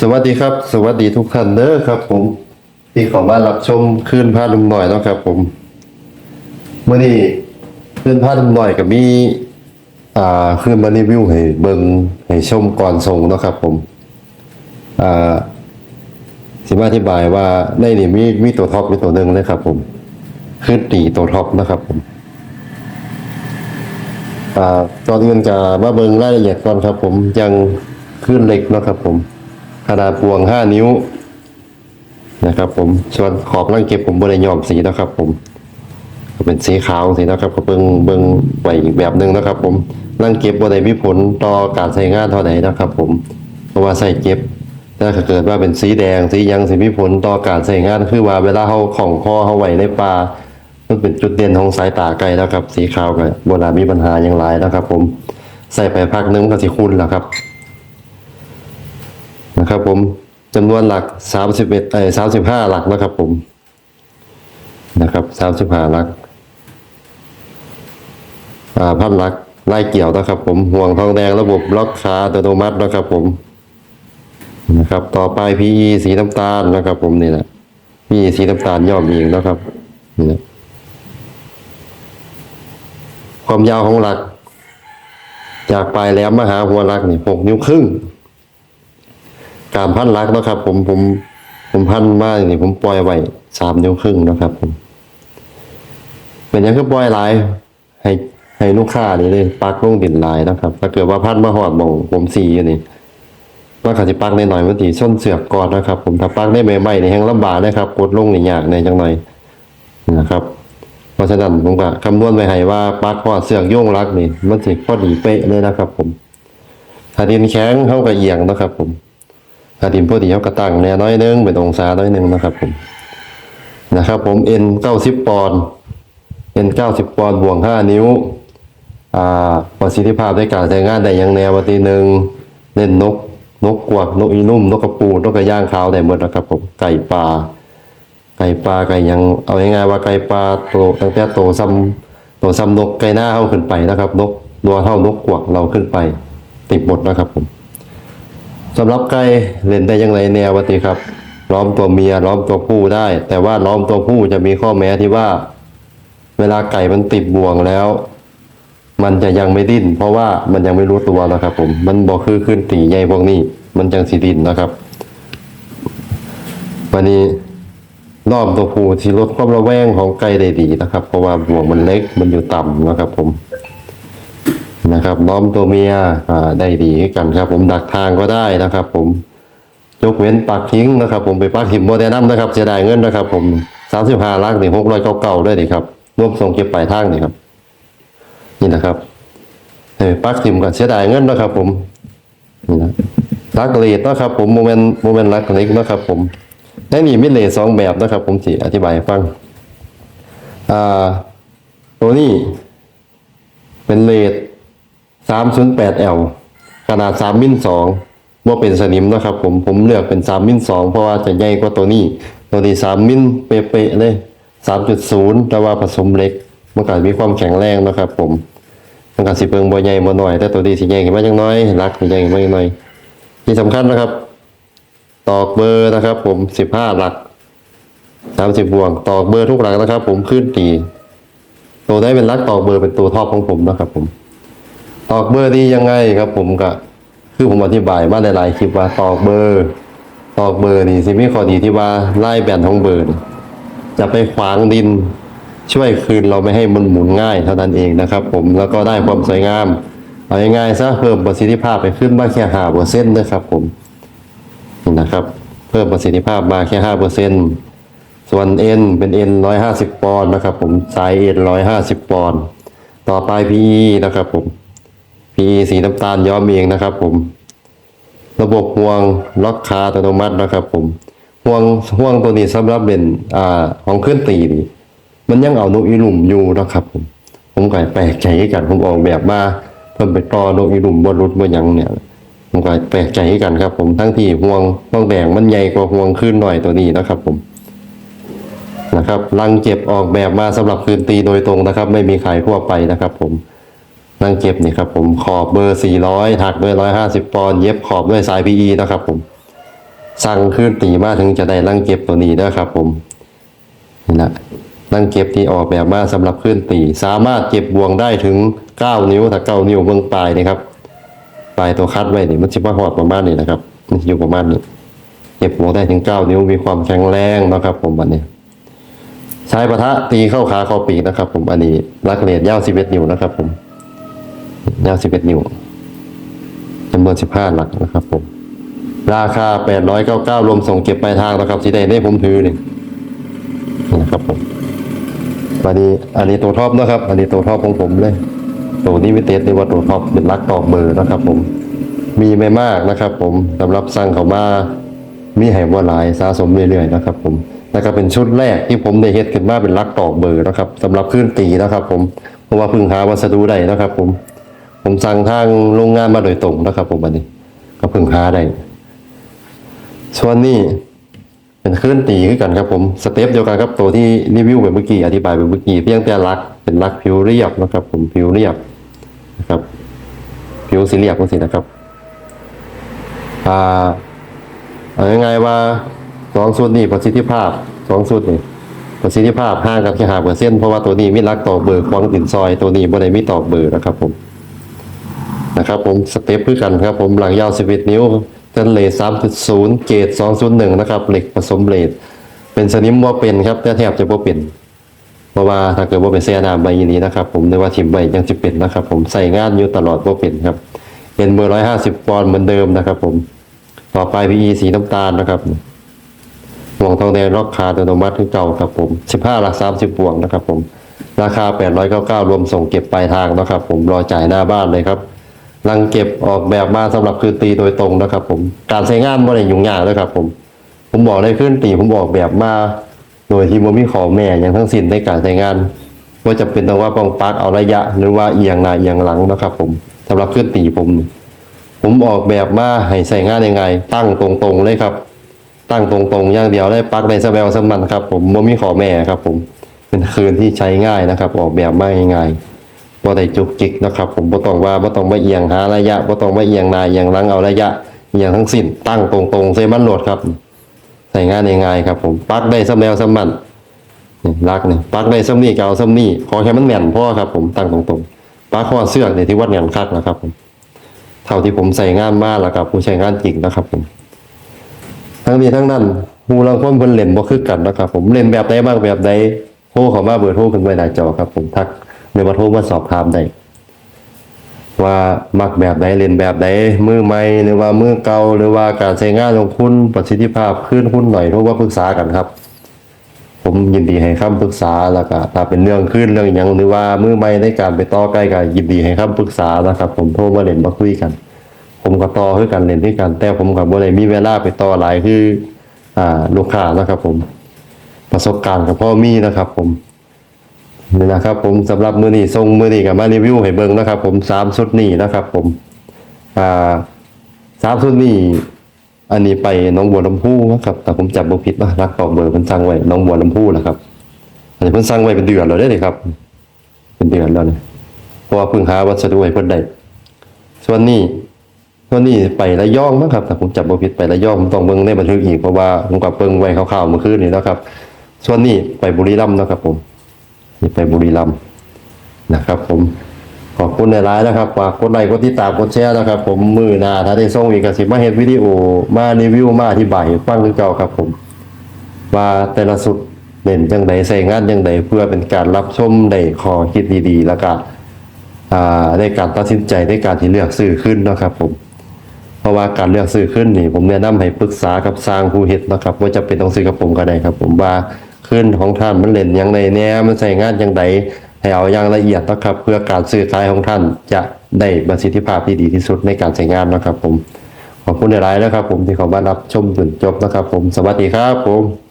สวัสดีครับ สวัสดีทุกท่านเด้อครับ ผมที่เข้ามารับชมคืนพาลุงหน่อยเนาะครับ ผมเมื่อนี้คืนพาลุงหน่อยกับมี อ่าคืนมารีวิวให้เบิ่งให้ชมก่อนส่งเนาะครับ ผม อ่าสิมาอธิบายว่าในนี่มีมีตัวท็อปมีตัวหนึ่งเลยครับ ผมคือตีตัวท็อปนะครับ ผมอ่าตอนอื่นจะมาเบิ่งรายละเอียดก่อนครับ ผมยังขึ้นเล็กนะครับ ผม ขนาดพวงห้านิ้ว นะครับ ผมส่วนขอบร่างเก็บผมบริยอมสีนะครับ ผมเป็นสีขาวสีนะครับก็เบิ่งเบิ่งไว้อีกแบบหนึ่งนะครับ ผมร่างเก็บบริมีผลต่อการใช้งานเท่าไหร่นะครับ ผมเพราะว่าใส่เก็บถ้าเกิดว่าเป็นสีแดงสียังสีมีผลต่อการใช้งานคือว่าเวลาเขาของคอเขาไหวในป่ามันเป็นจุดเด่นของสายตาไกลแล้วครับ สีขาวกับโบราณมีปัญหาอย่างไรนะครับ ผมใส่ไปพักนึงก็สิคุณแล้วครับ นะครับผมจำนวนหลักสามสิบเอ็ดเอ้สามสิบห้าหลักนะครับผมนะครับสามสิบห้าหลักอ่าพันหลักไล่เกี่ยวนะครับ ผมห่วงทองแดงระบบล็อกขาอัตโนมัตินะครับ ผมนะครับ ต่อไป PE สีน้ำตาลนะครับ ผมนี่แหละ PE สีน้ำตาลย่อมอีกนะครับนี่นะความยาวของหลัก จากปลายแหลมมาหาหัวหลักนี่หกนิ้วครึ่ง การพันลักนะครับ ผมผมผมพันมานี่ผมปล่อยไว้สามนิ้วครึ่งนะครับ ผมเป็นยังก็ปล่อยลายให้ให้ลูกค้านี่เลยปักลงดินลายนะครับ ถ้าเกิดว่าพันมาหอดมองผมสีอยู่นี่ว่าขาจะปักในหน่อยมันทีส้นเสือกก่อนนะครับ ผมถ้าปักได้ใหม่ๆนี่แห้งลำบากนะครับ กดลงนี่ยากในจังหน่อยนะครับ เพราะฉะนั้นผมก็คำนวณไว้ให้ว่าปักหอดเสือกโยงรักนี่มันสิพอดีเป๊ะเลยนะครับ ผม ถ้าดินแข็งเข้ากับเอียงนะครับ ผม ถ้าดินพอดีเขาก็ตั้งแนวน้อยหนึงเป็นองศาน้อยหนึงนะครับผมนะครับผม N เก้าสิบปอนด์ N เก้าสิบปอนด์บวกห้านิ้วอ่าประสิทธิภาพในการใช้งานได้อย่างแนววันที่หนึ่งเล่นนกนกกวักนกอีนุ่มนกกระปูนกกระย่างขาวได้หมดนะครับผมไก่ปลาไก่ปลาไก่ยังเอาง่ายๆว่าไก่ปลาโตตั้งแต่โตซ้ำโตซ้ำนกไก่หน้าเข้าขึ้นไปนะครับ นกตัวเท่านกกวักเราขึ้นไป ติดหมดนะครับผม สำหรับไก่เล่นได้อยังไงแนววัติครับ ล้อมตัวเมียล้อมตัวผู้ได้ แต่ว่าล้อมตัวผู้จะมีข้อแม้ที่ว่า เวลาไก่มันติดบ่วงแล้ว มันจะยังไม่ดิ้น เพราะว่ามันยังไม่รู้ตัวนะครับ ผม มันบอกคือขึ้นตีใหญ่พวกนี้ มันจังสีดิ้นนะครับ วันนี้ล้อมตัวผู้ที่ลดความระแวงของไก่ได้ดีนะครับ เพราะว่าบ่วงมันเล็กมันอยู่ต่ำนะครับ ผม นะครับล้อมตัวเมียได้ดีกันครับ ผมดักทางก็ได้นะครับ ผมยกเว้นปักทิ้งนะครับ ผมไปปักหิมโมเดนัมนะครับเสียดายเงินนะครับ ผมสามสิบห้าลักนี่หกร้อยเก่าๆด้วยนี่ครับรวมส่งเก็บปลายทางนี่ครับ นี่นะครับปักหิมกันเสียดายเงินนะครับ ผมนี่นะลักเลดนะครับ ผมโมเมนต์โมเมนต์ลักเล็กนะครับ ผมในนี่มีเลสองแบบนะครับ ผมสิอธิบายฟังอ่าตัวนี้เป็นเลด 308L ขนาด3มิล2ว่าเป็นสนิมนะครับ ผมผมเลือกเป็น3มิล2เพราะว่าจะใหญ่กว่าตัวนี้ ตัวนี้3มิลเป๊ะๆเลย3.0แต่ว่าผสมเล็กมันก็มีความแข็งแรงนะครับ ผมมันก็สิเปิงบ่ใหญ่บ่หน้อยแต่ตัวนี้สิใหญ่ขึ้นมาจังน้อยรักสิใหญ่ขึ้นมาจังน้อย ที่สำคัญนะครับ ตอกเบอร์นะครับ ผม15หลัก30บวงตอกเบอร์ทุกหลักนะครับ ผมขึ้นตีตัวได้เป็นลักตอกเบอร์เป็นตัวท็อปของผมนะครับ ผม ตอกเบอร์ดียังไงครับ ผมก็คือผมอธิบายมาหลายๆคลิปว่าตอกเบอร์ตอกเบอร์นี่สิมีข้อดีที่ว่าไล่แบนของเบอร์จะไปขวางดิน ช่วยคืนเราไม่ให้มันหมุนง่ายเท่านั้นเองนะครับ ผมแล้วก็ได้ความสวยงามเอาง่ายๆซะเพิ่มประสิทธิภาพไปขึ้นมาแค่ห้าเปอร์เซ็นต์นะครับ ผมนี่นะครับ เพิ่มประสิทธิภาพมาแค่ห้าเปอร์เซ็นต์ส่วน N เป็น N ร้อยห้าสิบปอนด์นะครับ ผมสาย N ร้อยห้าสิบปอนด์ต่อไป PE นะครับผม PE สีน้ำตาลย้อมเองนะครับ ผม ระบบห่วงล็อกคาอัตโนมัตินะครับ ผมห่วงห่วงตัวนี้สำหรับเป็นอ่าของเคลื่อนตีนี่มันยังเอานกอีหลุมอยู่นะครับ ผม ผมก็แปลกใจกันผมออกแบบมาเพิ่มไปต่อนกอีหลุมบนรถบนยังเนี่ยผมก็แปลกใจกันครับ ผมทั้งที่ห่วงห่วงแดงมันใหญ่กว่าห่วงขึ้นหน่อยตัวนี้นะครับ ผมนะครับลังเก็บออกแบบมาสำหรับคืนตีโดยตรงนะครับ ไม่มีขายทั่วไปนะครับ ผม ลังเก็บนี่ครับผมขอบเบอร์400ถักด้วย150ปอนด์เย็บขอบด้วยสาย PE นะครับผม สั่งขึ้นตีมาถึงจะได้รังเก็บตัวนี้นะครับผมนี่นะรังเก็บที่ออกแบบมาสำหรับขึ้นตี สามารถเก็บบวงได้ถึง9นิ้วถ้า9นิ้วเบื้องปลายนี่ครับปลายตัวคัดไว้นี่มันจะมาหอดประมาณนี้นะครับอยู่ประมาณนี้เก็บบวงได้ถึง9นิ้วมีความแข็งแรงนะครับ ผมอันนี้ใช้ปะทะตีเข้าขาเข้าปีกนะครับ ผมอันนี้รักเรียนยาว11นิ้วนะครับผม ยาว 11 นิ้วจำนวน 15 หลักนะครับผม ราคา 899 รวมส่งเก็บปลายทางนะครับที่ได้ได้ผมถือนี่นี่นะครับผมอันนี้อันนี้ตัวท็อปนะครับ อันนี้ตัวท็อปของผมเลย ตัวนี้วิเตสนี่ว่าตัวท็อปเป็นลักตอกเบอร์นะครับ ผม มีไม่มากนะครับ ผมสำหรับสั่งเขามามีให้ว่าหลายสะสมเรื่อยๆนะครับ ผมแล้วก็เป็นชุดแรกที่ผมได้เฮ็ดขึ้นมาเป็นลักตอกเบอร์นะครับสำหรับขึ้นตีนะครับ ผมเพราะว่าพึ่งหาวัสดุได้นะครับ ผม ผมสั่งทางโรงงานมาโดยตรงนะครับ ผมอันนี้ ก็เพึ่งหาได้ส่วนนี้เป็นเคลื่อนตีขึ้นกันครับผมสเต็ปเดียวกันครับตัวที่รีวิวไปเมื่อกี้อธิบายไปเมื่อกี้เพียงแต่ลักเป็นลักผิวเรียบนะครับผมผิวเรียบนะครับผิวสีเรียบก็สินะครับอ่าเอาง่ายๆว่าสองสูตรนี้ประสิทธิภาพสองสูตรนี้ประสิทธิภาพห่างกันแค่หาเปอร์เซ็นต์เพราะว่าตัวนี้มีลักต่อเบอร์ควางตินซอยตัวนี้บ่ได้มีต่อเบอร์นะครับผม นะครับผมสเต็ปคือกันครับผมหลังยาว 11 นิ้วเส้นเลส3.0 เกรด201 นะครับเหล็กผสมเลดเป็นสนิมว่าเป็นครับแต่แทบจะบ่าเป็นเพราะว่าถ้าเกิดว่าเป็นแซ่น้ำใบนี้นะครับ ผมในว่าทิมใบยังจะเป็นนะครับ ผมใส่งานอยู่ตลอดว่าเป็นครับเป็นเบอร์150ปอนด์เหมือนเดิมนะครับ ผมต่อไป PE สีน้ำตาลนะครับห่วงทองแดงล็อกคาอัตโนมัติที่เก่าครับผม15หลัก30บวงนะครับ ผมราคา899รวมส่งเก็บปลายทางนะครับ ผมรอจ่ายหน้าบ้านเลยครับ รังเก็บออกแบบมาสำหรับคืนตีโดยตรงนะครับผมการใช้งานบ่ได้ยุ่งยากเลยครับผม ผมบอกเลยขึ้นตีผมออกแบบมา โดยที่บ่มีขอแม่อย่างทั้งสิ้นในการใช้งานว่าจะเป็นต้องว่าปองปักเอาระยะ หรือว่าเอียงหน้าเอียงหลังนะครับ ผมสำหรับขึ้นตีผม ผมออกแบบมาให้ใส่งานยังไง ตั้งตรงๆเลยครับ ตั้งตรงๆอย่างเดียวได้ปักในสแวลสมันครับ ผมบ่มีขอแม่ครับ ผม เป็นคืนที่ใช้ง่ายนะครับ ออกแบบมาง่ายๆ บ่ได้จุกจิกนะครับ ผมบ่ต้องว่าบ่ต้องมาเอียงหาระยะบ่ต้องมาเอียงหน้าเอียงหลังเอาระยะเอียงทั้งสิ้นตั้งตรงๆใส่มันโหลดครับใส่งานง่ายๆครับ ผมปักได้สำแล้วสำมันนี่ลักนี่ปักได้สำนี่ก็เอาสำนี่ขอแค่มันแม่นพอครับ ผมตั้งตรงๆปักข้อเสือกนี่ที่วัดแม่นคักนะครับ ผม เท่าที่ผมใส่งานมาแล้วกับผู้ใช้งานจริงนะครับ ผม ทั้งนี้ทั้งนั้นฮูลังคนเพิ่นเล่นบ่คือกันนะครับ ผมเล่นแบบใดบ้างแบบใดโทรเข้ามาเบอร์โทรขึ้นไว้หน้าจอครับ ผมทัก หรือว่าโทรมาสอบถามได้ว่ามักแบบใดเล่นแบบใดมือใหม่หรือว่ามือเก่าหรือว่าการใช้งานของคุณประสิทธิภาพขึ้นคุณหน่อยโทรมาปรึกษากันครับ ผมยินดีให้คำปรึกษาแล้วก็ถ้าเป็นเรื่องขึ้นเรื่องหยังหรือว่ามือใหม่ในการไปต่อใกล้ก็ยินดีให้คำปรึกษานะครับ ผมโทรมาเล่นมาคุยกัน ผมก็ต่อคือกันเล่นด้วยกัน แต่ผมกับบ่ได้มีเวลาไปต่อหลายคืออ่าลูกค้านะครับ ผม ประสบการณ์กับพ่อมีนะครับ ผม นี่นะครับผมสำหรับมือนี้ทรงมือนี้กับมารีวิวให้เบิ่งนะครับ ผมสามชุดนี้นะครับ ผมอ่าสามชุดนี้อันนี้ไปน้องบัวลำพูนะครับ แต่ผมจำบ่ผิดนะรักตอกเบอร์เพิ่นสั่งไว้น้องบัวลำพูนะครับ อันนี้เพิ่นสั่งไว้เป็นเดือนแล้วเด้อนี่ครับ เป็นเดือนแล้วเนี่ยเพราะว่าเพิ่งหาวัสดุให้เพิ่นได้ส่วนนี้ส่วนนี้ไประยองมั้งครับแต่ผมจับบ่ผิดไประยองผมต้องเบิ่งในบันทึกอีกเพราะว่าผมกับเบิ่งไว้คร่าวๆเมื่อคืนนี้นะครับ ส่วนนี้ไปบุรีรัมย์นะครับผม นี่ไปบุรีรัมย์นะครับ ผมขอบคุณในไลน์นะครับฝากกดไลค์กดติดตามกดแชร์นะครับ ผมมือหน้าถ้าได้ส่งอีกก็สิมาเฮ็ดวิดีโอมารีวิวมาอธิบายให้ฟังคือเก่าครับ ผมว่าแต่ละสุดเด่นจังใดใส่งานจังใดเพื่อเป็นการรับชมได้ขอคิดดีๆ แล้วก็อ่าได้การตัดสินใจในการที่เลือกซื้อขึ้นนะครับ ผม เพราะว่าการเลือกซื้อขึ้นนี่ ผมแนะนำให้ปรึกษากับสร้างผู้เฮ็ดนะครับ ว่าจะเป็นต้องซื้อกับผมก็ได้ครับ ผมว่า ขึ้นของท่านมันเล่นอย่างไรแน่มันใส่งานอย่างไรให้เอาอย่างละเอียดนะครับ เพื่อการสื่อสายของท่านจะได้ประสิทธิภาพที่ดีที่สุดในการใช้งานนะครับ ผมขอบคุณหลายๆนะครับ ผมที่เขามารับชมจนจบนะครับ ผมสวัสดีครับผม